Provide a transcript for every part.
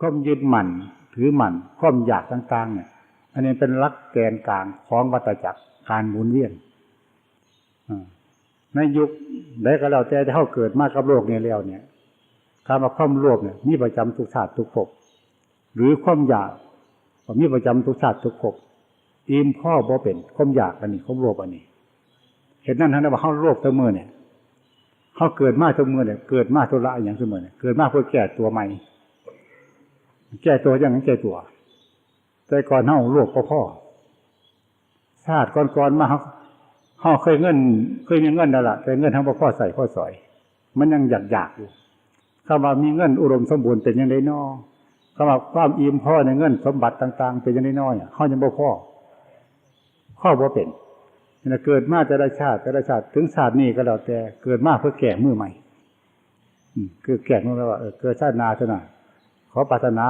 ความยึดมั่นถือมั่นความอยากต่างๆเนี่ย อันนี้เป็นลักแกนกลางของวัฏจักรการหมุนเวียนในยุคใดก็แล้วแต่ที่เขาเกิดมากับโลกนี้แล้วเนี่ยการมาความโลภเนี่ยมีประจำทุกชาติทุกภพหรือความอยากก็มีประจำทุกชาติทุกภพอิ่มพ่อบ่เป็นความอยากอันนี้ความโลภอันนี้เห็นนั่นท่านว่าเขาโลภเสมอเนี่ยเขาเกิดมาเสมอเนี่ยเกิดมาทุระอย่างเสมอเนี่ยเกิดมาเพื่อแก้ตัวใหม่ แก้ตัวย่างนั้นแก้ตัว แต่ก่อนเฮาโลภก็พ่อชาติก่อนๆมาเขาเขาเคยเงิน เคยมีเงินนั่นแหละแต่เงินทั้งพ่อใส่พ่อสอย มันยังอยากอยากอยู่คำว่ามีเงินอุดมสมบูรณ์เป็นยังไงนอคำว่าความอิ่มพ่อในเงินสมบัติต่าง ๆ เป็นยังไงน้อยเขายังบ่พ่อพ่อบ่เป็นเกิดมาแต่ละชาติแต่ละชาติถึงชาตินี้ก็แล้วแต่เกิดมาเพื่อแก่มือใหม่คือแก่มือว่าเออเกิดชาติหนาเท่านั้น ขอปรารถนา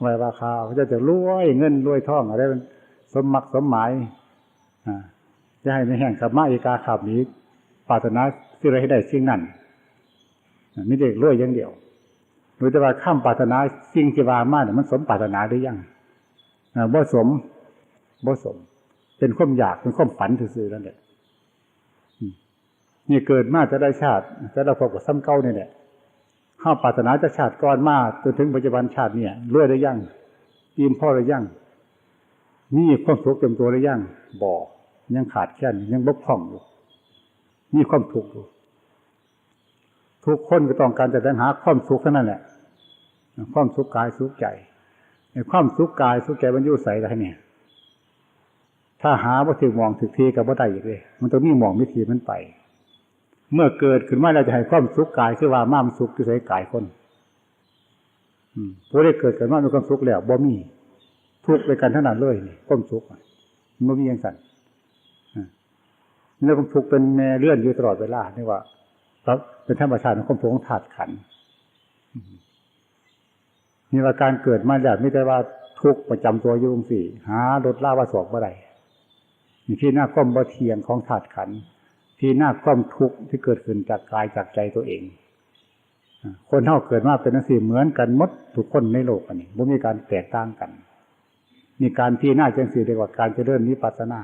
ไว้ว่าข่าวเขาจะจะรวยเงินรวยทองอะไรเป็นสมมักสมหมายอ่าจะให้ไม่แห้งขับมาอีกาขับนี้ปรารถนาสิ่งใดให้ได้สิ่งนั้นไม่ได้รวยอย่างเดียวหรือแต่ว่าข้ามปรารถนาสิ่งที่ว่ามาเนี่ยมันสมปรารถนาหรือยังบ่สมบ่สม เป็นความอยากเป็นความฝันซื่อๆนั่นแหละมนี่เกิดมาจะได้ชาติจะได้พบกับซ้ำเก้านี่แหละ ข้าปรารถนาจะชาติก่อนมาจนถึงปัจจุบันชาติเนี่ยรวยได้ยังอิ่มพ่อได้ยังมีความสุขเต็มตัวได้ยังบ่ยังขาดแคลนยังบกพร่องอยู่มีความทุกข์อยู่ทุกคนก็ต้องการจะแสวงหาความสุขเท่านั้นแหละความสุขกายสุขใจในความสุขกายสุขใจมันอยู่ใส่อะไรเนี่ย ถ้าหาว่าถึงมองถึงทีกับว่าได้อีกเลย มันต้องมีมองวิธีมันไป เมื่อเกิดขึ้นมาเราจะให้ความสุขกายคือว่าม่ามสุขที่ใส่กายคนอืมพอได้เกิดขึ้นมามีความสุขแล้วบ่มีทุกข์ไปกันเท่านั้นเลยนี่ความสุขมันมีอย่างสั่นนี่ความทุกข์เป็นแม่เลื่อนอยู่ตลอดเวลานี่ว่าเป็นธรรมชาติของความทุกข์ของธาตุขันนี่ว่าการเกิดมาแบบไม่ได้ว่าทุกข์ประจำตัวยุ่งสี่หาลดล่าว่าสอกบ่อได้นี่ที่หน้าความบ่เทียงของธาตุขันธ ที่หน้าความทุกข์ที่เกิดขึ้นจากกายจากใจตัวเอง คนเท่าเกิดมาเป็นนักสีเหมือนกันมดทุกคนในโลกอันนี้ไม่มีการแตกต่างกัน มีการที่หน้าจังสีเรียกว่าการเจริญนิพพานา